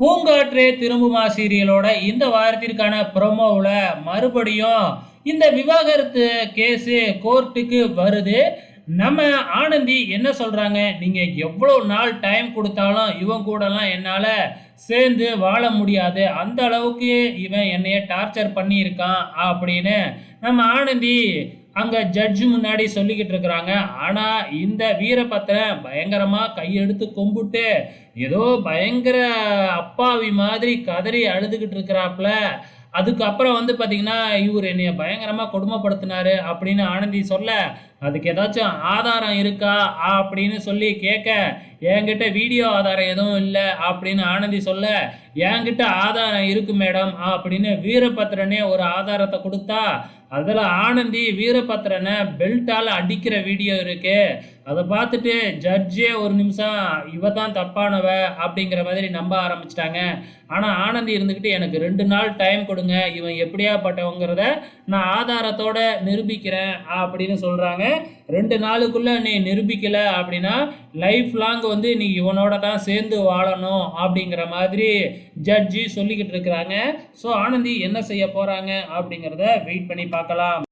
பூங்காற்றே திரும்புமா சீரியலோட இந்த வாரத்திற்கான ப்ரொமோவில் மறுபடியும் இந்த விவாகரத்து கேஸு கோர்ட்டுக்கு வருது. நம்ம ஆனந்தி என்ன சொல்கிறாங்க நீங்கள் எவ்வளோ நாள் டைம் கொடுத்தாலும் இவன் கூடலாம் என்னால் சேர்ந்து வாழ முடியாது. அந்த அளவுக்கு இவன் என்னைய டார்ச்சர் பண்ணியிருக்கான் அப்படின்னு நம்ம ஆனந்தி அங்கே ஜட்ஜு முன்னாடி சொல்லிக்கிட்டு இருக்கிறாங்க. ஆனால் இந்த வீரபத்திரன் பயங்கரமாக கையெடுத்து கும்பிட்டு ஏதோ பயங்கர அப்பாவி மாதிரி கதறி அழுதுகிட்டு இருக்கிறாப்புல. அதுக்கப்புறம் வந்து பார்த்தீங்கன்னா இவர் என்னைய பயங்கரமாக கொடுமைப்படுத்தினாரு அப்படின்னு ஆனந்தி சொல்ல அதுக்கு ஏதாச்சும் ஆதாரம் இருக்கா? அப்படின்னு சொல்லி கேட்க என்கிட்ட வீடியோ ஆதாரம் எதுவும் இல்லை அப்படின்னு ஆனந்தி சொல்ல என்கிட்ட ஆதாரம் இருக்கு மேடம் அப்படின்னு வீரபத்திரனே ஒரு ஆதாரத்தை கொடுத்தா அதில் ஆனந்தி வீரபத்திரனை பெல்ட்டால் அடிக்கிற வீடியோ இருக்கு. அதை பார்த்துட்டு ஜட்ஜே ஒரு நிமிஷம் இவ தான் தப்பானவ அப்படிங்கிற மாதிரி நம்ப ஆரம்பிச்சிட்டாங்க. ஆனால் ஆனந்தி இருந்துக்கிட்டு எனக்கு ரெண்டு நாள் டைம் கொடுங்க இவன் எப்படியாப்பட்டவங்கிறத நான் ஆதாரத்தோட நிரூபிக்கிறேன் அப்படின்னு சொல்கிறாங்க ரெண்டு நாளுக்குள்ளே நீ நிரூபிக்கலை அப்படின்னா லைஃப் லாங் வந்து நீ இவனோட தான் சேர்ந்து வாழணும் அப்படிங்கிற மாதிரி ஜட்ஜி சொல்லிக்கிட்டு இருக்கிறாங்க. ஸோ ஆனந்தி என்ன செய்ய போகிறாங்க அப்படிங்கிறத வெயிட் பண்ணி பார்க்கலாம்.